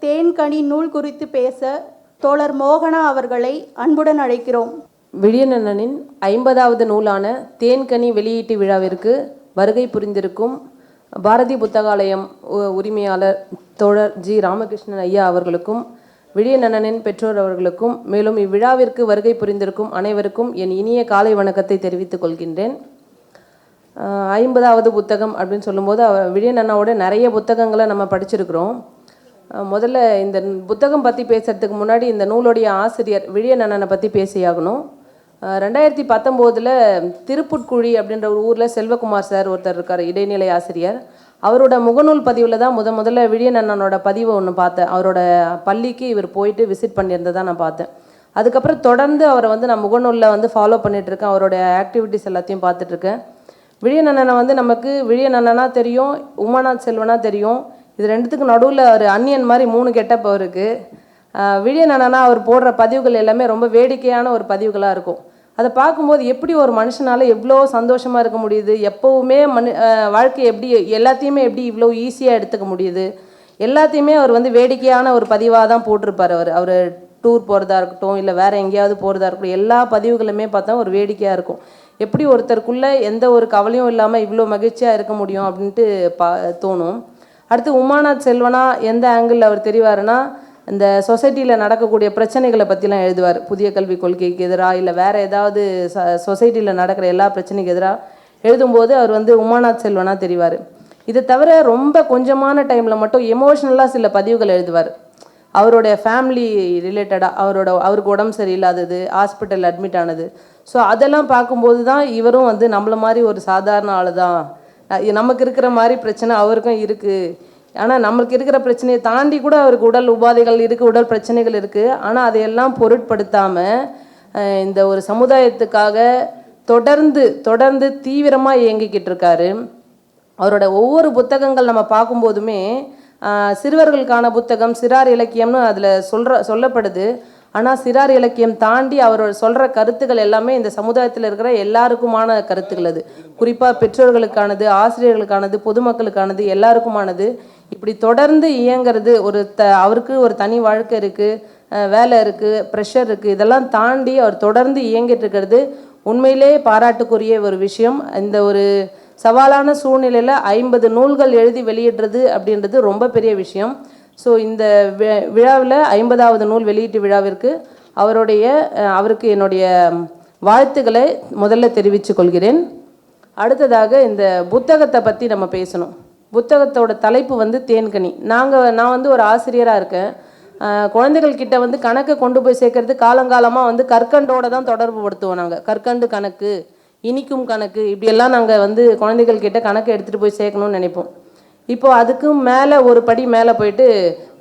தேன்கனி நூல் குறித்து பேச தோழர் மோகனா அவர்களை அன்புடன் அழைக்கிறோம். விழியனனின் ஐம்பதாவது நூலான தேன்கனி வெளியீட்டு விழாவிற்கு வருகை புரிந்திருக்கும் பாரதி புத்தகாலயம் உ- உரிமையாளர் தோழர் ஜி ராமகிருஷ்ணன் ஐயா அவர்களுக்கும் விழியனனின் பெற்றோர் அவர்களுக்கும் மேலும் இவ்விழாவிற்கு வருகை புரிந்திருக்கும் அனைவருக்கும் என் இனிய காலை வணக்கத்தை தெரிவித்துக் கொள்கின்றேன். ஐம்பதாவது புத்தகம் அப்படின்னு சொல்லும்போது அவர் விஜயன் அண்ணாவோட நிறைய புத்தகங்களை நம்ம படிச்சிருக்கிறோம். முதல்ல இந்த புத்தகம் பற்றி பேசுறதுக்கு முன்னாடி இந்த நூலுடைய ஆசிரியர் விஜயன் பற்றி பேசியாகணும். ரெண்டாயிரத்தி பத்தொம்போதில் திருப்புட்குழி அப்படின்ற ஒரு ஊரில் செல்வகுமார் சார் ஒருத்தர் இருக்கார் இடைநிலை ஆசிரியர். அவரோட முகநூல் பதிவில் தான் முத முதல்ல விஜயன் பதிவை ஒன்று பார்த்தேன். அவரோட பள்ளிக்கு இவர் போயிட்டு விசிட் பண்ணியிருந்ததை நான் பார்த்தேன். அதுக்கப்புறம் தொடர்ந்து அவரை வந்து நான் முகநூலில் வந்து ஃபாலோ பண்ணிகிட்ருக்கேன் அவரோட ஆக்டிவிட்டிஸ் எல்லாத்தையும் பார்த்துட்ருக்கேன் இருக்கேன். வந்து நமக்கு விழியன் தெரியும் உமாநாத் செல்வனா தெரியும். இது ரெண்டுத்துக்கு நடுவில் ஒரு அன்னியன் மாதிரி மூணு கெட்டப் அவருக்கு. விழியன் அண்ணனா அவர் போடுற பதிவுகள் எல்லாமே ரொம்ப வேடிக்கையான ஒரு பதிவுகளாக இருக்கும். அதை பார்க்கும்போது எப்படி ஒரு மனுஷனால எவ்வளோ சந்தோஷமாக இருக்க முடியுது? எப்போவுமே மனு வாழ்க்கை எப்படி எல்லாத்தையுமே எப்படி இவ்வளோ ஈஸியாக எடுத்துக்க முடியுது? எல்லாத்தையுமே அவர் வந்து வேடிக்கையான ஒரு பதிவாக தான் போட்டிருப்பார் அவர். அவர் டூர் போகிறதா இருக்கட்டும் இல்லை வேறு எங்கேயாவது போகிறதா இருக்கட்டும் எல்லா பதிவுகளுமே பார்த்தா ஒரு வேடிக்கையாக இருக்கும். எப்படி ஒருத்தருக்குள்ளே எந்த ஒரு கவலையும் இல்லாமல் இவ்வளோ மகிழ்ச்சியாக இருக்க முடியும் அப்படின்ட்டு பா தோணும். அடுத்து உமாநாத் செல்வனா எந்த ஆங்கிளில் அவர் தெரிவாருன்னா இந்த சொசைட்டியில் நடக்கக்கூடிய பிரச்சனைகளை பற்றிலாம் எழுதுவார். புதிய கல்விக் கொள்கைக்கு எதிராக இல்லை வேறு ஏதாவது ச சொசைட்டியில் நடக்கிற எல்லா பிரச்சனைக்கு எதிராக எழுதும்போது அவர் வந்து உமாநாத் செல்வனா தெரிவார். இதை தவிர ரொம்ப கொஞ்சமான டைமில் மட்டும் எமோஷ்னலாக சில பதிவுகள் எழுதுவார். அவருடைய ஃபேமிலி ரிலேட்டடாக அவரோட அவருக்கு உடம்பு சரியில்லாதது ஹாஸ்பிட்டல் அட்மிட் ஆனது. ஸோ அதெல்லாம் பார்க்கும்போது தான் இவரும் வந்து நம்மள மாதிரி ஒரு சாதாரண ஆள் தான் நமக்கு இருக்கிற மாதிரி பிரச்சனை அவருக்கும் இருக்குது ஆனால் நம்மளுக்கு இருக்கிற பிரச்சனையை தாண்டி கூட அவருக்கு உடல் உபாதைகள் இருக்குது உடல் பிரச்சனைகள் இருக்குது ஆனால் அதையெல்லாம் பொருட்படுத்தாமல் இந்த ஒரு சமுதாயத்துக்காக தொடர்ந்து தொடர்ந்து தீவிரமாக இயங்கிக்கிட்டு இருக்காரு. அவரோட ஒவ்வொரு புத்தகங்கள் நம்ம பார்க்கும்போதுமே சிறுவர்களுக்கான புத்தகம் சிறார் இலக்கியம்னு அதில் சொல்கிற சொல்லப்படுது. ஆனால் சிறார் இலக்கியம் தாண்டி அவர் சொல்கிற கருத்துக்கள் எல்லாமே இந்த சமுதாயத்தில் இருக்கிற எல்லாருக்குமான கருத்துக்கள் அது. குறிப்பாக பெற்றோர்களுக்கானது ஆசிரியர்களுக்கானது பொதுமக்களுக்கானது எல்லாருக்குமானது. இப்படி தொடர்ந்து இயங்குறது ஒரு த அவருக்கு ஒரு தனி வாழ்க்கை இருக்குது வேலை இருக்குது ப்ரெஷர் இருக்குது இதெல்லாம் தாண்டி அவர் தொடர்ந்து இயங்கிட்டு இருக்கிறது உண்மையிலே பாராட்டுக்குரிய ஒரு விஷயம். இந்த ஒரு சவாலான சூழ்நிலையில் ஐம்பது நூல்கள் எழுதி வெளியிடுறது அப்படின்றது ரொம்ப பெரிய விஷயம். ஸோ இந்த விழாவில் ஐம்பதாவது நூல் வெளியீட்டு விழாவிற்கு அவருடைய அவருக்கு என்னுடைய வாழ்த்துக்களை முதல்ல தெரிவித்து கொள்கிறேன். அடுத்ததாக இந்த புத்தகத்தை பற்றி நம்ம பேசணும். புத்தகத்தோட தலைப்பு வந்து தேன்கனி. நாங்கள் நான் வந்து ஒரு ஆசிரியராக இருக்கேன். குழந்தைகள் கிட்ட வந்து கணக்கை கொண்டு போய் சேர்க்கறது காலங்காலமாக வந்து கற்கண்டோட தான் தொடர்பு படுத்துவோம் நாங்கள் கற்கண்டு கணக்கு இனிக்கும் கணக்கு இப்படியெல்லாம் நாங்கள் வந்து குழந்தைகள் கிட்ட கணக்கு எடுத்துகிட்டு போய் சேர்க்கணும்னு நினைப்போம். இப்போ அதுக்கும் மேலே ஒரு படி மேலே போயிட்டு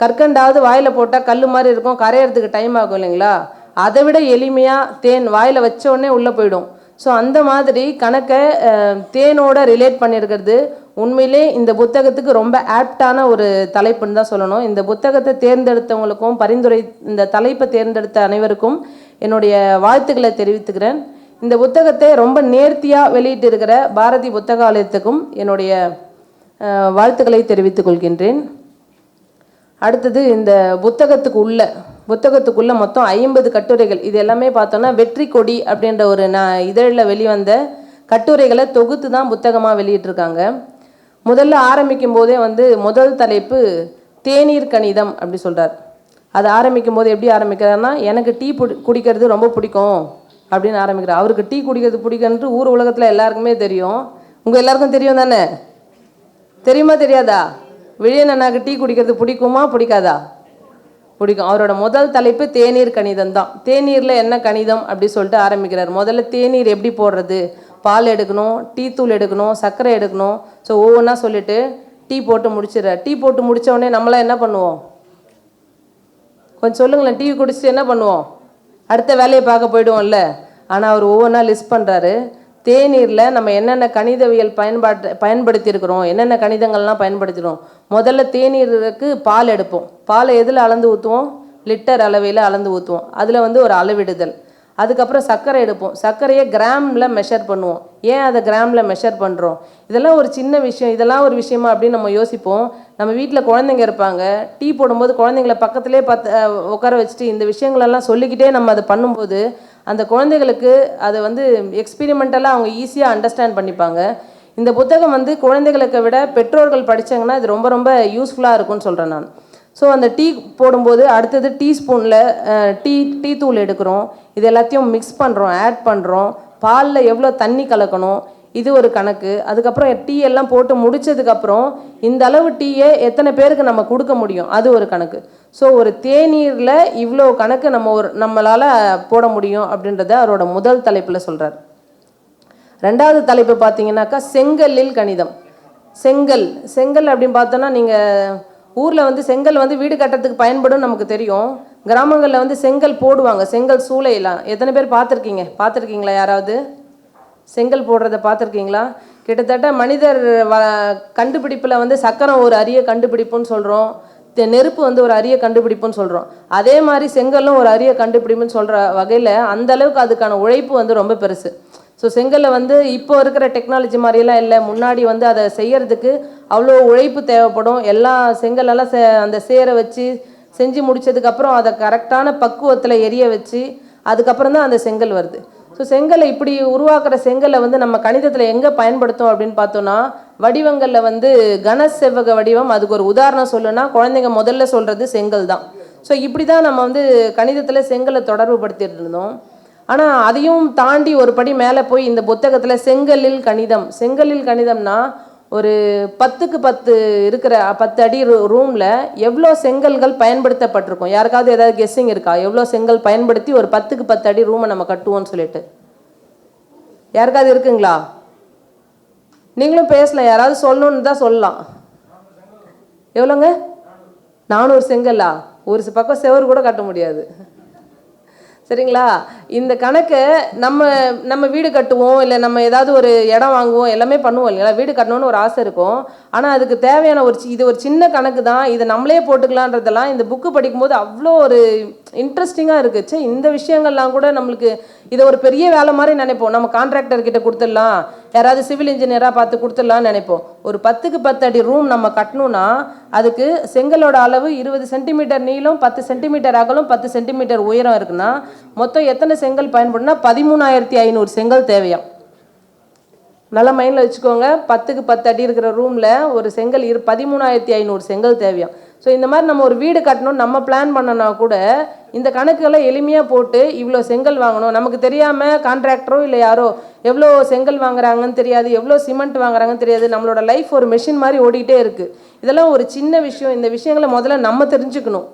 கற்கண்டாவது வாயில் போட்டால் கல் மாதிரி இருக்கும் கரையிறதுக்கு டைம் ஆகும் இல்லைங்களா? அதை விட எளிமையாக தேன் வாயில் வச்ச உடனே உள்ளே போயிடும். ஸோ அந்த மாதிரி கணக்கை தேனோட ரிலேட் பண்ணியிருக்கிறது உண்மையிலே இந்த புத்தகத்துக்கு ரொம்ப ஆப்டான ஒரு தலைப்புன்னு தான் சொல்லணும். இந்த புத்தகத்தை தேர்ந்தெடுத்தவங்களுக்கும் பரிந்துரை இந்த தலைப்பை தேர்ந்தெடுத்த அனைவருக்கும் என்னுடைய வாழ்த்துக்களை தெரிவித்துக்கிறேன். இந்த புத்தகத்தை ரொம்ப நேர்த்தியாக வெளியிட்டிருக்கிற பாரதி புத்தகாலயத்துக்கும் என்னுடைய வாழ்த்துக்களை தெரிவித்துக் கொள்கின்றேன். அடுத்தது இந்த புத்தகத்துக்கு உள்ள புத்தகத்துக்குள்ள மொத்தம் ஐம்பது கட்டுரைகள். இது எல்லாமே பார்த்தோன்னா வெற்றி கொடி அப்படின்ற ஒரு நான் இதழில் வெளிவந்த கட்டுரைகளை தொகுத்து தான் புத்தகமாக வெளியிட்டிருக்காங்க. முதல்ல ஆரம்பிக்கும் போதே வந்து முதல் தலைப்பு தேநீர் கணிதம் அப்படி சொல்கிறார் அது ஆரம்பிக்கும் போது எப்படி ஆரம்பிக்கிறாருன்னா எனக்கு டீ பிடி குடிக்கிறது ரொம்ப பிடிக்கும் அப்படின்னு ஆரம்பிக்கிறார். அவருக்கு டீ குடிக்கிறது பிடிக்கும்ன்ட்டு ஊர் உலகத்தில் எல்லாருக்குமே தெரியும். உங்கள் எல்லாருக்கும் தெரியும் தானே? தெரியுமா தெரியாதா? விழியன் அண்ணாக்கு டீ குடிக்கிறது பிடிக்குமா? பிடிக்காதா? பிடிக்கும். அவரோட முதல் தலைப்பு தேநீர் கணிதம் தான். தேநீரில் என்ன கணிதம் அப்படி சொல்லிட்டு ஆரம்பிக்கிறார். முதல்ல தேநீர் எப்படி போடுறது? பால் எடுக்கணும் டீ தூள் எடுக்கணும் சர்க்கரை எடுக்கணும். ஸோ ஒவ்வொன்றா சொல்லிட்டு டீ போட்டு முடிச்சிடுறார். டீ போட்டு முடிச்ச உடனே நம்மளாம் என்ன பண்ணுவோம்? கொஞ்சம் சொல்லுங்களேன். டீ குடிச்சிட்டு என்ன பண்ணுவோம்? அடுத்த வேலையை பார்க்க போயிடுவோம்ல. ஆனால் அவர் ஒவ்வொன்றா லிஸ்ட் பண்ணுறாரு தேநீரில் நம்ம என்னென்ன கணிதவியல் பயன்பாட்டு பயன்படுத்தியிருக்கிறோம் என்னென்ன கணிதங்கள்லாம் பயன்படுத்திக்கிறோம் முதல்ல தேநீருக்கு பால் எடுப்போம். பாலை எதில் அளந்து ஊற்றுவோம் லிட்டர் அளவையில் அளந்து ஊற்றுவோம் அதில் வந்து ஒரு அளவிடுதல். அதுக்கப்புறம் சர்க்கரை எடுப்போம். சர்க்கரையை கிராமில் மெஷர் பண்ணுவோம். ஏன் அதை கிராமில் மெஷர் பண்ணுறோம் இதெல்லாம் ஒரு சின்ன விஷயம். இதெல்லாம் ஒரு விஷயமா அப்படின்னு நம்ம யோசிப்போம். நம்ம வீட்டில் குழந்தைங்க இருப்பாங்க. டீ போடும்போது குழந்தைங்கள பக்கத்துலேயே பார்த்து உட்கார வச்சுட்டு இந்த விஷயங்களெல்லாம் சொல்லிக்கிட்டே நம்ம அதை பண்ணும்போது அந்த குழந்தைகளுக்கு அதை வந்து எக்ஸ்பீரிமெண்டலாக அவங்க ஈஸியாக அண்டர்ஸ்டாண்ட் பண்ணிப்பாங்க. இந்த புத்தகம் வந்து குழந்தைகளுக்கு விட பெற்றோர்கள் படித்தாங்கன்னா இது ரொம்ப ரொம்ப யூஸ்ஃபுல்லாக இருக்கும்னு சொல்கிறேன் நான். ஸோ அந்த டீ போடும்போது அடுத்தது டீ ஸ்பூனில் டீ டீ தூள் எடுக்கிறோம். இது எல்லாத்தையும் மிக்ஸ் பண்ணுறோம் ஆட் பண்ணுறோம் பாலில் எவ்வளோ தண்ணி கலக்கணும் இது ஒரு கணக்கு. அதுக்கப்புறம் டீ எல்லாம் போட்டு முடிச்சதுக்கப்புறம் இந்த அளவு டீயை எத்தனை பேருக்கு நம்ம கொடுக்க முடியும்? அது ஒரு கணக்கு. ஸோ ஒரு தேநீரில் இவ்வளோ கணக்கு நம்ம ஒரு நம்மளால் போட முடியும் அப்படின்றத அவரோட முதல் தலைப்பில் சொல்கிறார் ரெண்டாவது தலைப்பு பார்த்தீங்கன்னாக்கா செங்கல்லில் கணிதம். செங்கல். செங்கல் அப்படின்னு பார்த்தோன்னா நீங்கள் ஊரில் வந்து செங்கல் வந்து வீடு கட்டுறதுக்கு பயன்படும் நமக்கு தெரியும். கிராமங்களில் வந்து செங்கல் போடுவாங்க. செங்கல் சூளையெல்லாம். எத்தனை பேர் பார்த்துருக்கீங்க? பார்த்துருக்கீங்களா யாராவது? செங்கல் போடுறத பார்த்துருக்கீங்களா? கிட்டத்தட்ட மனிதர் வ கண்டுபிடிப்பில் வந்து சக்கரம் ஒரு அரிய கண்டுபிடிப்புன்னு சொல்கிறோம் நெருப்பு வந்து ஒரு அரிய கண்டுபிடிப்புன்னு சொல்கிறோம் அதே மாதிரி செங்கல்லும் ஒரு அரிய கண்டுபிடிப்புன்னு சொல்கிற வகையில் அந்தளவுக்கு அதுக்கான உழைப்பு வந்து ரொம்ப பெருசு. ஸோ செங்கலில் வந்து இப்போ இருக்கிற டெக்னாலஜி மாதிரியெல்லாம் இல்லை. முன்னாடி வந்து அதை செய்கிறதுக்கு அவ்வளோ உழைப்பு தேவைப்படும். எல்லா செங்கலெல்லாம் சே அந்த சேரை வச்சு செஞ்சு முடிச்சதுக்கப்புறம் அதை கரெக்டான பக்குவத்தில் எரிய வச்சு அதுக்கப்புறம் தான் அந்த செங்கல் வருது. ஸோ செங்கலை இப்படி உருவாக்குற செங்கலை வந்து நம்ம கணிதத்தில் எங்கே பயன்படுத்தும் அப்படின்னு பார்த்தோன்னா வடிவங்களில் வந்து கன செவ்வக வடிவம் அதுக்கு ஒரு உதாரணம் சொல்லுன்னா குழந்தைங்க முதல்ல சொல்கிறது செங்கல் தான். ஸோ இப்படி தான் நம்ம வந்து கணிதத்தில் செங்கலை தொடர்பு படுத்திட்டு இருந்தோம். ஆனால் அதையும் தாண்டி ஒரு படி மேலே போய் இந்த புத்தகத்தில் செங்கல்லில் கணிதம். செங்கல்லில் கணிதம்னா ஒரு பத்துக்கு பத்து இருக்கிற பத்து அடி ரூமில் எவ்வளோ செங்கல்கள் பயன்படுத்தப்பட்டிருக்கும்? யாருக்காவது ஏதாவது கெஸ்ஸிங் இருக்கா? எவ்வளோ செங்கல் பயன்படுத்தி ஒரு பத்துக்கு பத்து அடி ரூமை நம்ம கட்டுவோம்னு சொல்லிட்டு. யாருக்காவது இருக்குங்களா? நீங்களும் பேசலாம். யாராவது சொல்லணுன்னு தான் சொல்லலாம். எவ்வளோங்க? நானூறு செங்கல்லா ஒரு பக்கம் செவர் கூட கட்ட முடியாது. சரிங்களா? இந்த கணக்கை நம்ம நம்ம வீடு கட்டுவோம் இல்லை நம்ம ஏதாவது ஒரு இடம் வாங்குவோம் எல்லாமே பண்ணுவோம் இல்லைங்களா? வீடு கட்டணும்னு ஒரு ஆசை இருக்கும். ஆனால் அதுக்கு தேவையான ஒரு சி- இது ஒரு சின்ன கணக்கு தான். இதை நம்மளே போட்டுக்கலான்றதெல்லாம் இந்த புக்கு படிக்கும்போது அவ்வளோ ஒரு இன்ட்ரெஸ்டிங்காக இருக்குது சே இந்த விஷயங்கள்லாம் கூட நம்மளுக்கு இதை ஒரு பெரிய வேலை மாதிரி நினைப்போம். நம்ம கான்ட்ராக்டர் கிட்ட கொடுத்துடலாம். யாராவது சிவில் இன்ஜினியராக பார்த்து கொடுத்துடலாம்னு நினைப்போம். ஒரு பத்துக்கு பத்து அடி ரூம் நம்ம கட்டணும்னா அதுக்கு செங்கலோட அளவு இருபது சென்டிமீட்டர் நீளம் பத்து சென்டிமீட்டர் அகலம் பத்து சென்டிமீட்டர் உயரம் இருக்குன்னா மொத்தம் எத்தனை செங்கல் பயன்படுனா பதிமூணாயிரத்தி ஐநூறு செங்கல் தேவையாம் நல்ல மைண்டில் வச்சுக்கோங்க. பத்துக்கு பத்து அடி இருக்கிற ரூமில் ஒரு செங்கல் இரு பதிமூணாயிரத்தி ஐநூறு செங்கல் தேவையாம் ஸோ இந்த மாதிரி நம்ம ஒரு வீடு கட்டணும்னு நம்ம பிளான் பண்ணனா கூட இந்த கணக்குகளை எளிமையாக போட்டு இவ்வளோ செங்கல் வாங்கணும். நமக்கு தெரியாமல் கான்ட்ராக்டரோ இல்லை யாரோ எவ்வளோ செங்கல் வாங்குறாங்கன்னு தெரியாது எவ்வளோ சிமெண்ட் வாங்குறாங்கன்னு தெரியாது. நம்மளோட லைஃப் ஒரு மெஷின் மாதிரி ஓடிக்கிட்டே இருக்குது இதெல்லாம் ஒரு சின்ன விஷயம். இந்த விஷயங்களை முதல்ல நம்ம தெரிஞ்சுக்கணும்.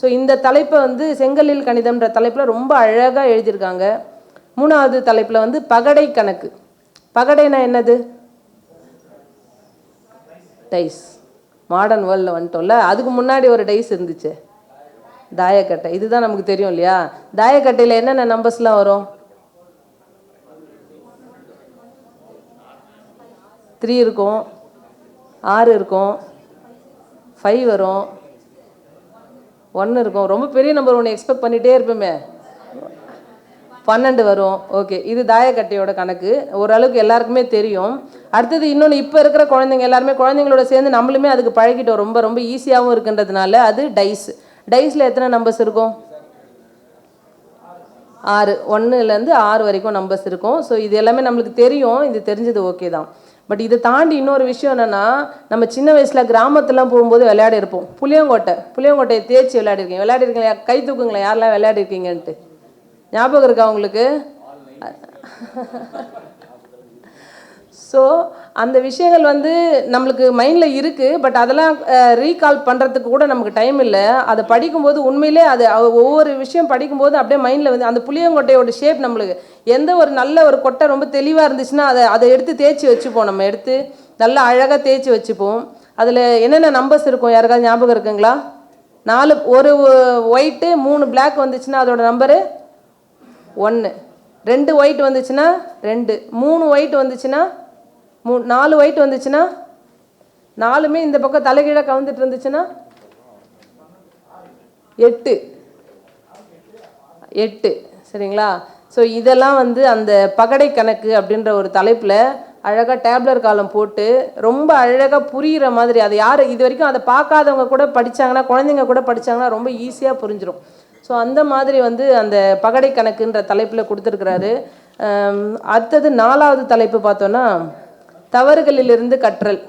ஸோ இந்த தலைப்பை வந்து செங்கலில் கணிதம்ன்ற தலைப்பில் ரொம்ப அழகாக எழுதியிருக்காங்க. மூணாவது தலைப்பில் வந்து பகடை கணக்கு. பகடைனா என்னது? டைஸ். மாடர்ன் வேர்ல்டில் வந்துட்டோம்ல. அதுக்கு முன்னாடி ஒரு டைஸ் இருந்துச்சு. தாயக்கட்டை. இதுதான் நமக்கு தெரியும் இல்லையா? தாயக்கட்டையில் என்னென்ன நம்பர்ஸ்லாம் வரும்? த்ரீ இருக்கும். ஆறு இருக்கும். ஃபைவ் வரும். ஒன்று இருக்கும். ரொம்ப பெரிய நம்பர் ஒன்று எக்ஸ்பெக்ட் பண்ணிகிட்டே இருப்போமே. பன்னெண்டு வரும். ஓகே இது தாயக்கட்டையோட கணக்கு. ஓரளவுக்கு எல்லாருக்குமே தெரியும். அடுத்தது இன்னொன்று இப்போ இருக்கிற குழந்தைங்க எல்லாருமே குழந்தைங்களோட சேர்ந்து நம்மளுமே அதுக்கு பழகிட்டோம். ரொம்ப ரொம்ப ஈஸியாகவும் இருக்குன்றதுனால அது டைஸ் டைஸில் எத்தனை நம்பர்ஸ் இருக்கும்? ஆறு. ஒன்றுலேருந்து ஆறு வரைக்கும் நம்பர்ஸ் இருக்கும். ஸோ இது எல்லாமே நம்மளுக்கு தெரியும். இது தெரிஞ்சது ஓகே தான். பட் இதை தாண்டி இன்னொரு விஷயம் என்னென்னா நம்ம சின்ன வயசில் கிராமத்துலாம் போகும்போது விளையாடி இருப்போம். புளியங்கோட்டை. புளியங்கோட்டையை தேய்ச்சி விளையாடிருக்கீங்க. விளையாடிருக்கீங்களா? கை தூக்குங்களேன் யாரெல்லாம் விளையாடிருக்கீங்கன்ட்டு? ஞாபகம் இருக்கா உங்களுக்கு? ஸோ அந்த விஷயங்கள் வந்து நம்மளுக்கு மைண்டில் இருக்குது பட் அதெல்லாம் ரீகால் பண்ணுறதுக்கு கூட நமக்கு டைம் இல்லை. அதை படிக்கும்போது உண்மையிலே அது ஒவ்வொரு விஷயம் படிக்கும்போது அப்படியே மைண்டில் வந்து அந்த புளியங்கொட்டையோட ஷேப் நம்மளுக்கு எந்த ஒரு நல்ல ஒரு கொட்டை ரொம்ப தெளிவாக இருந்துச்சுன்னா அதை அதை எடுத்து தேய்ச்சி வச்சுப்போம் நம்ம எடுத்து. நல்லா அழகாக தேய்ச்சி வச்சுப்போம். அதில் என்னென்ன நம்பர்ஸ் இருக்கும்? யாருக்காவது ஞாபகம் இருக்குங்களா? நாலு ஒரு ஒயிட்டு மூணு பிளாக் வந்துச்சுன்னா அதோட நம்பரு ஒன்று ரெண்டு ஒயிட் வந்துச்சுன்னா ரெண்டு. மூணு ஒயிட் வந்துச்சுன்னா மூ நாலு ஒயிட் வந்துச்சுன்னா நாலுமே இந்த பக்கம் தலைகீழாக கவுந்துட்டு இருந்துச்சுன்னா எட்டு. எட்டு சரிங்களா? ஸோ இதெல்லாம் வந்து அந்த பகடை கணக்கு அப்படின்ற ஒரு தலைப்பில் அழகாக டேப்லர் காலம் போட்டு ரொம்ப அழகாக புரிகிற மாதிரி அதை யார் இது வரைக்கும் அதை பார்க்காதவங்க கூட படிச்சாங்கன்னா குழந்தைங்க கூட படிச்சாங்கன்னா ரொம்ப ஈஸியாக புரிஞ்சிடும் ஸோ அந்த மாதிரி வந்து அந்த பகடை கணக்குன்ற தலைப்பில் கொடுத்துருக்குறாரு. அடுத்தது நாலாவது தலைப்பு பார்த்தோன்னா தவறுகளிலிருந்து கற்றல்.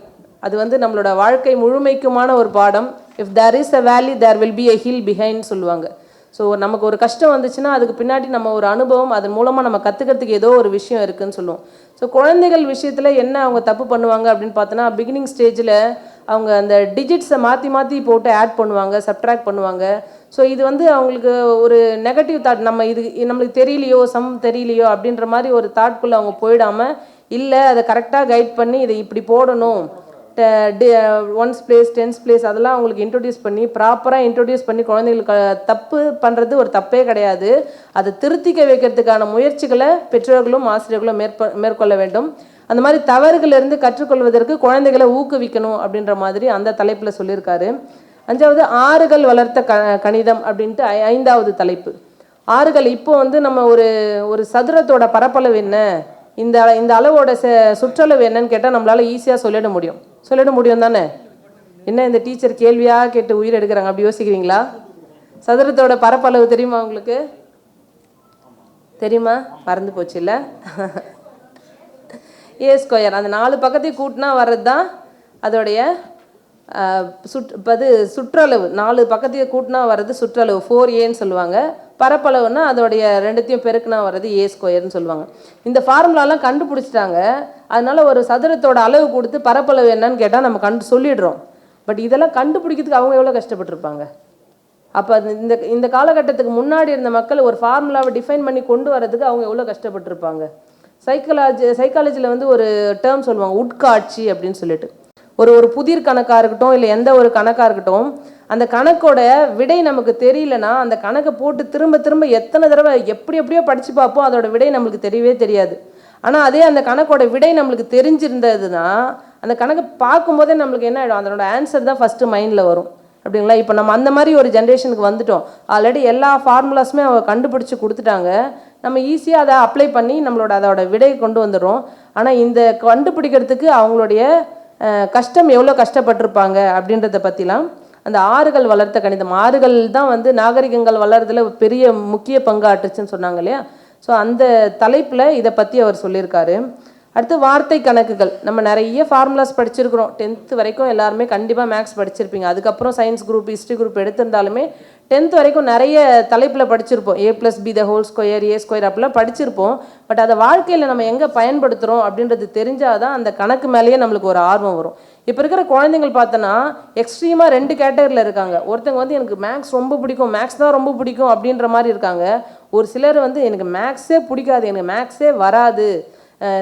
அது வந்து நம்மளோட வாழ்க்கை முழுமைக்குமான ஒரு பாடம். If there is a valley there will be a hill behind சொல்லுவாங்க. ஸோ நமக்கு ஒரு கஷ்டம் வந்துச்சுன்னா அதுக்கு பின்னாடி நம்ம ஒரு அனுபவம் அதன் மூலமாக நம்ம கற்றுக்கிறதுக்கு ஏதோ ஒரு விஷயம் இருக்குன்னு சொல்லுவோம். ஸோ குழந்தைகள் விஷயத்தில் என்ன அவங்க தப்பு பண்ணுவாங்க அப்படின்னு பார்த்தோன்னா பிகினிங் ஸ்டேஜில் அவங்க அந்த டிஜிட்ஸை மாற்றி மாற்றி போட்டு ஆட் பண்ணுவாங்க சப்ட்ராக்ட் பண்ணுவாங்க. ஸோ இது வந்து அவங்களுக்கு ஒரு நெகட்டிவ் தாட் நம்ம இது நம்மளுக்கு தெரியலையோ சம் தெரியலையோ அப்படின்ற மாதிரி ஒரு தாட்குள்ளே அவங்க போயிடாமல் இல்லை அதை கரெக்டாக கைட் பண்ணி இதை இப்படி போடணும். ஒன்ஸ் பிளேஸ் டென்ஸ் பிளேஸ் அதெல்லாம் அவங்களுக்கு இன்ட்ரடியூஸ் பண்ணி ப்ராப்பராக இன்ட்ரடியூஸ் பண்ணி குழந்தைங்களுக்கு தப்பு பண்ணுறது ஒரு தப்பே கிடையாது. அதை திருத்திக்க வைக்கிறதுக்கான முயற்சிகளை பெற்றோர்களும் ஆசிரியர்களும் மேற்ப மேற்கொள்ள வேண்டும். அந்த மாதிரி தவறுகளிலிருந்து கற்றுக்கொள்வதற்கு குழந்தைகளை ஊக்குவிக்கணும் அப்படின்ற மாதிரி அந்த தலைப்பில் சொல்லியிருக்காரு. அஞ்சாவது ஆறுகள் வளர்த்த க கணிதம் அப்படின்ட்டு ஐ- ஐந்தாவது தலைப்பு. ஆறுகள் இப்போ வந்து நம்ம ஒரு ஒரு சதுரத்தோட பரப்பளவு என்ன? இந்த இந்த அளவோட ச- சுற்றளவு என்னன்னு கேட்டால் நம்மளால் ஈஸியாக சொல்லிட முடியும். சொல்லிட முடியும் தானே? என்ன இந்த டீச்சர் கேள்வியாக கேட்டு உயிர் எடுக்கிறாங்க? அப்படி யோசிக்கிறீங்களா? சதுரத்தோட பரப்பளவு தெரியுமா உங்களுக்கு? தெரியுமா? மறந்து போச்சு இல்லை? ஏ ஸ்கொயர் அந்த நாலு பக்கத்தையும் கூட்டினா வர்றது தான் அதோடைய சுற்று இப்போ அது சுற்றளவு. நாலு பக்கத்தையும் கூட்டினா வர்றது சுற்றளவு. ஃபோர் ஏன்னு சொல்லுவாங்க. பரப்பளவுன்னா அதோடைய ரெண்டுத்தையும் பெருக்குனா வர்றது ஏ ஸ்கொயர்னு சொல்லுவாங்க. இந்த ஃபார்முலாலாம் கண்டுபிடிச்சிட்டாங்க. அதனால் ஒரு சதுரத்தோட அளவு கொடுத்து பரப்பளவு என்னன்னு கேட்டால் நம்ம கண்டு சொல்லிடுறோம். பட் இதெல்லாம் கண்டுபிடிக்கிறதுக்கு அவங்க எவ்வளோ கஷ்டப்பட்டிருப்பாங்க? அப்போ இந்த இந்த காலகட்டத்துக்கு முன்னாடி இருந்த மக்கள் ஒரு ஃபார்முலாவை டிஃபைன் பண்ணி கொண்டு வரதுக்கு அவங்க எவ்வளோ கஷ்டப்பட்டிருப்பாங்க? சைக்காலஜி சைக்காலஜியில் வந்து ஒரு டேர்ம் சொல்லுவாங்க உட்காட்சி அப்படின்னு சொல்லிட்டு. ஒரு ஒரு புதிர் கணக்காக இருக்கட்டும் இல்லை எந்த ஒரு கணக்காக இருக்கட்டும் அந்த கணக்கோட விடை நமக்கு தெரியலனா அந்த கணக்கை போட்டு திரும்ப திரும்ப எத்தனை தடவை எப்படி எப்படியோ படித்து பார்ப்போம் அதோட விடை நம்மளுக்கு தெரியவே தெரியாது. ஆனால் அதே அந்த கணக்கோட விடை நம்மளுக்கு தெரிஞ்சிருந்ததுன்னா அந்த கணக்கை பார்க்கும்போதே நம்மளுக்கு என்ன ஆகிடும் அதனோட ஆன்சர் தான் ஃபஸ்ட்டு மைண்டில் வரும். அப்படிங்களா? இப்போ நம்ம அந்த மாதிரி ஒரு ஜென்ரேஷனுக்கு வந்துட்டோம். ஆல்ரெடி எல்லா ஃபார்முலாஸுமே அவங்க கண்டுபிடிச்சி கொடுத்துட்டாங்க. நம்ம ஈஸியாக அதை அப்ளை பண்ணி நம்மளோட அதோட விடையை கொண்டு வந்துடுறோம். ஆனால் இந்த கண்டுபிடிக்கிறதுக்கு அவங்களுடைய கஷ்டம் எவ்வளோ கஷ்டப்பட்டிருப்பாங்க அப்படின்றத பற்றிலாம் அந்த ஆறுகள் வளர்த்த கணிதம். ஆறுகள் தான் வந்து நாகரிகங்கள் வளர்றதுல பெரிய முக்கிய பங்காற்றுச்சுன்னு சொன்னாங்க இல்லையா? ஸோ அந்த தலைப்பில் இதை பற்றி அவர் சொல்லியிருக்காரு. அடுத்து வார்த்தை கணக்குகள். நம்ம நிறைய ஃபார்முலாஸ் படிச்சிருக்கிறோம். டென்த்து வரைக்கும் எல்லாருமே கண்டிப்பாக மேக்ஸ் படிச்சிருப்பீங்க. அதுக்கப்புறம் சயின்ஸ் குரூப் ஹிஸ்ட்ரி குரூப் எடுத்திருந்தாலுமே டென்த் வரைக்கும் நிறைய தலைப்பில் படிச்சிருப்போம். A plus B the whole square A square அப்படிலாம் படிச்சிருப்போம். பட் அதை வாழ்க்கையில் நம்ம எங்கே பயன்படுத்துகிறோம் அப்படின்றது தெரிஞ்சால் தான் அந்த கணக்கு மேலேயே நம்மளுக்கு ஒரு ஆர்வம் வரும். இப்போ இருக்கிற குழந்தைங்கள் பார்த்தோன்னா எக்ஸ்ட்ரீமாக ரெண்டு கேட்டகரியில் இருக்காங்க. ஒருத்தங்க வந்து எனக்கு மேக்ஸ் ரொம்ப பிடிக்கும் மேக்ஸ் தான் ரொம்ப பிடிக்கும் அப்படின்ற மாதிரி இருக்காங்க. ஒரு சிலர் வந்து எனக்கு மேக்ஸே பிடிக்காது எனக்கு மேக்ஸே வராது.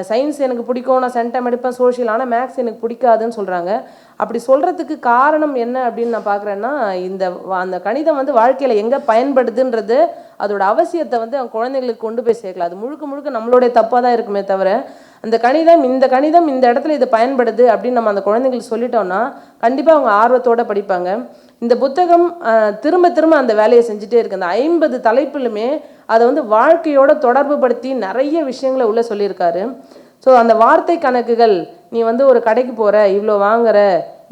சயின்ஸ் எனக்கு பிடிக்கும் நான் சென்டம் எடுப்பேன் சோஷியல் ஆனால் மேக்ஸ் எனக்கு பிடிக்காதுன்னு சொல்கிறாங்க அப்படி சொல்கிறதுக்கு காரணம் என்ன அப்படின்னு நான் பார்க்குறேன்னா இந்த அந்த கணிதம் வந்து வாழ்க்கையில் எங்கே பயன்படுதுன்றது அதோட அவசியத்தை வந்து அவங்க குழந்தைங்களுக்கு கொண்டு போய் சேர்க்கலாம் அது முழுக்க முழுக்க நம்மளுடைய தப்பாக தான் இருக்குமே தவிர அந்த கணிதம் இந்த கணிதம் இந்த இடத்துல இது பயன்படுது அப்படின்னு நம்ம அந்த குழந்தைங்களுக்கு சொல்லிட்டோம்னா கண்டிப்பாக அவங்க ஆர்வத்தோட படிப்பாங்க. இந்த புத்தகம் திரும்ப திரும்ப அந்த வேலையை செஞ்சுட்டே இருக்குது அந்த ஐம்பது தலைப்பிலுமே அதை வந்து வாழ்க்கையோட தொடர்பு படுத்தி நிறைய விஷயங்களை உள்ளே சொல்லியிருக்காரு. ஸோ அந்த வார்த்தை கணக்குகள் நீ வந்து ஒரு கடைக்கு போகிற இவ்வளோ வாங்குற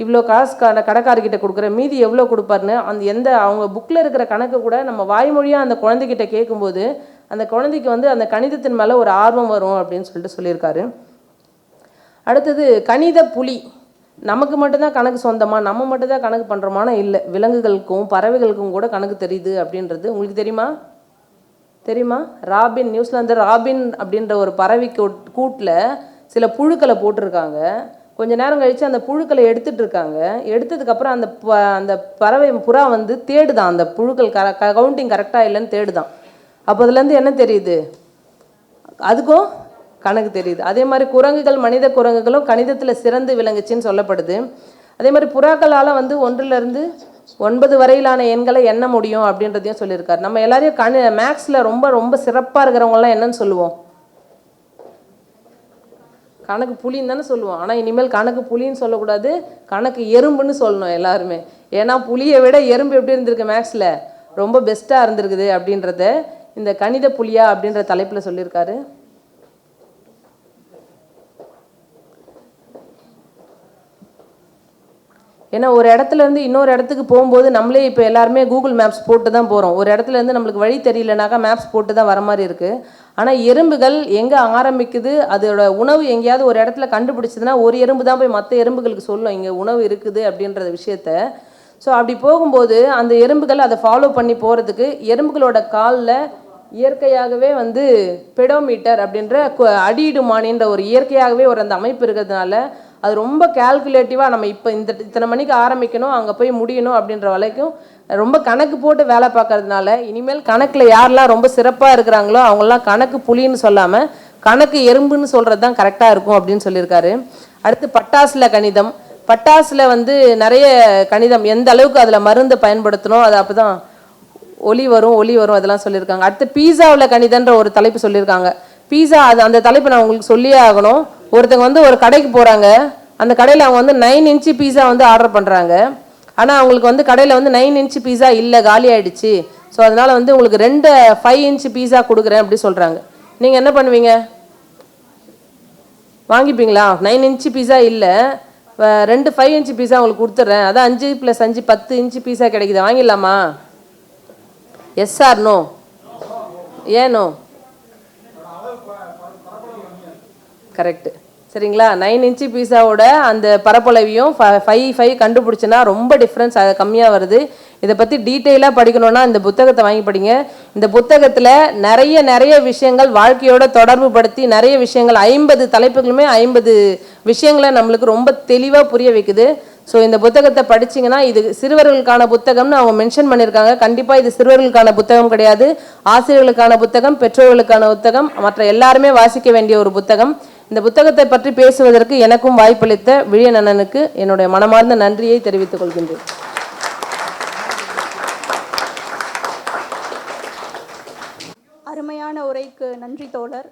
இவ்வளோ காசு கடை கடைக்காரர்கிட்ட கொடுக்குற மீதி எவ்வளோ கொடுப்பாருன்னு அந்த எந்த அவங்க புக்கில் இருக்கிற கணக்கு கூட நம்ம வாய்மொழியாக அந்த குழந்தைகிட்ட கேட்கும்போது அந்த குழந்தைக்கு வந்து அந்த கணிதத்தின் மேலே ஒரு ஆர்வம் வரும் அப்படின்னு சொல்லிட்டு சொல்லியிருக்காரு. அடுத்தது கணித புலி. நமக்கு மட்டும்தான் கணக்கு சொந்தமாக நம்ம மட்டும்தான் கணக்கு பண்ணுறோமானா இல்லை விலங்குகளுக்கும் பறவைகளுக்கும் கூட கணக்கு தெரியுது அப்படின்றது. உங்களுக்கு தெரியுமா? தெரியுமா? ராபின் நியூஸ்லாந்து ராபின் அப்படின்ற ஒரு பறவை கூட்டில் சில புழுக்களை போட்டிருக்காங்க. கொஞ்ச நேரம் கழித்து அந்த புழுக்களை எடுத்துகிட்டு இருக்காங்க. எடுத்ததுக்கப்புறம் அந்த ப- அந்த பறவை புறா வந்து தேடுதான். அந்த புழுக்கள் கர கவுண்டிங் கரெக்டாக இல்லைன்னு தேடுதான். அப்போ அதுலேருந்து என்ன தெரியுது? அதுக்கும் கணக்கு தெரியுது. அதே மாதிரி குரங்குகள் மனித குரங்குகளும் கணிதத்தில் சிறந்து விளங்குச்சின்னு சொல்லப்படுது. அதே மாதிரி புறாக்களால் வந்து ஒன்றிலிருந்து ஒன்பது வரையிலான எண்களை எண்ண முடியும் அப்படின்றதையும் சொல்லியிருக்காரு. நம்ம எல்லாரையும் கணி மேக்ஸில் ரொம்ப ரொம்ப சிறப்பாக இருக்கிறவங்களாம் என்னன்னு சொல்லுவோம். கணக்கு புலின்னு தானே சொல்லுவோம். ஆனால் இனிமேல் கணக்கு புலின்னு சொல்லக்கூடாது கணக்கு எறும்புன்னு சொல்லணும் எல்லாருமே. ஏன்னா புலியை விட எறும்பு எப்படி இருந்திருக்கு மேக்ஸில்? ரொம்ப பெஸ்ட்டாக இருந்திருக்குது அப்படின்றத இந்த கணித புலியா அப்படின்ற தலைப்பில் சொல்லியிருக்காரு. ஏன்னா ஒரு இடத்துல இருந்து இன்னொரு இடத்துக்கு போகும்போது நம்மளே இப்போ எல்லாருமே கூகுள் மேப்ஸ் போட்டு தான் போகிறோம் ஒரு இடத்துல இருந்து நம்மளுக்கு வழி தெரியலனாக்கா மேப்ஸ் போட்டு தான் வர மாதிரி இருக்குது ஆனால் எறும்புகள் எங்கே ஆரம்பிக்குது? அதோட உணவு எங்கேயாவது ஒரு இடத்துல கண்டுபிடிச்சதுன்னா ஒரு எறும்பு தான் போய் மற்ற எறும்புகளுக்கு சொல்லும். இங்கே உணவு இருக்குது அப்படின்ற விஷயத்த. ஸோ அப்படி போகும்போது அந்த எறும்புகள் அதை ஃபாலோ பண்ணி போகிறதுக்கு எறும்புகளோட காலில் இயற்கையாகவே வந்து பெடோமீட்டர் அப்படின்ற கு- அடியிடுமானின்ற ஒரு இயற்கையாகவே ஒரு அந்த அமைப்பு இருக்கிறதுனால அது ரொம்ப கேல்குலேட்டிவாக நம்ம இப்போ இந்த இத்தனை மணிக்கு ஆரம்பிக்கணும் அங்கே போய் முடியணும் அப்படின்ற வரைக்கும் ரொம்ப கணக்கு போட்டு வேலை பார்க்கறதுனால இனிமேல் கணக்கில் யாரெல்லாம் ரொம்ப சிறப்பாக இருக்கிறாங்களோ அவங்கெல்லாம் கணக்கு புலின்னு சொல்லாமல் கணக்கு எறும்புன்னு சொல்கிறது தான் கரெக்டாக இருக்கும் அப்படின்னு சொல்லியிருக்காரு. அடுத்து பட்டாசில் கணிதம். பட்டாசில் வந்து நிறைய கணிதம். எந்த அளவுக்கு அதில் மருந்து பயன்படுத்தணும் அது அப்போ தான் ஒலி வரும் ஒலி வரும் அதெல்லாம் சொல்லியிருக்காங்க. அடுத்து பீஸாவில் கணிதன்ற ஒரு தலைப்பு சொல்லியிருக்காங்க. பீஸா அது அந்த தலைப்பை நான் உங்களுக்கு சொல்லியே ஆகணும். ஒருத்தங்க வந்து ஒரு கடைக்கு போகிறாங்க அந்த கடையில் அவங்க வந்து நைன் இன்ச்சு பீஸா வந்து ஆர்டர் பண்ணுறாங்க ஆனால் அவங்களுக்கு வந்து கடையில் வந்து நைன் இன்ச்சு பீஸா இல்லை காலி ஆகிடுச்சு ஸோ அதனால் வந்து உங்களுக்கு ரெண்டு ஃபைவ் இன்ச்சு பீஸா கொடுக்குறேன் அப்படி சொல்கிறாங்க நீங்கள் என்ன பண்ணுவீங்க? வாங்கிப்பீங்களா? நைன் இன்ச்சு பீஸா இல்லை. ரெண்டு ஃபைவ் இன்ச்சு பீஸா உங்களுக்கு கொடுத்துட்றேன் அதான் அஞ்சு ப்ளஸ் அஞ்சு பத்து இன்ச்சு பீஸா கிடைக்குது. வாங்கிடலாமா? எஸ் ஆர் நோ ஏனோ நோ கரெக்டு சரிங்களா? நைன் இன்ச்சு பீஸாவோட அந்த பரப்பளவையும் ஃபைவ் ஃபைவ் கண்டுபிடிச்சுன்னா ரொம்ப டிஃப்ரென்ஸ் அது கம்மியாக வருது. இதை பற்றி டீட்டெயிலாக படிக்கணும்னா இந்த புத்தகத்தை வாங்கி படிங்க. இந்த புத்தகத்தில் நிறைய நிறைய விஷயங்கள் வாழ்க்கையோட தொடர்பு படுத்தி நிறைய விஷயங்கள் ஐம்பது தலைப்புகளுமே ஐம்பது விஷயங்களை நம்மளுக்கு ரொம்ப தெளிவாக புரிய வைக்குது. ஸோ இந்த புத்தகத்தை படிச்சீங்கன்னா இது சிறுவர்களுக்கான புத்தகம்னு அவங்க மென்ஷன் பண்ணியிருக்காங்க. கண்டிப்பாக இது சிறுவர்களுக்கான புத்தகம் கிடையாது. ஆசிரியர்களுக்கான புத்தகம் பெற்றோர்களுக்கான புத்தகம் மற்ற எல்லாருமே வாசிக்க வேண்டிய ஒரு புத்தகம். இந்த புத்தகத்தை பற்றி பேசுவதற்கு எனக்கும் வாய்ப்பளித்த விழியன் அண்ணனுக்கு என்னுடைய மனமார்ந்த நன்றியை தெரிவித்துக் கொள்கின்றேன். அருமையான உரைக்கு நன்றி தோழர்.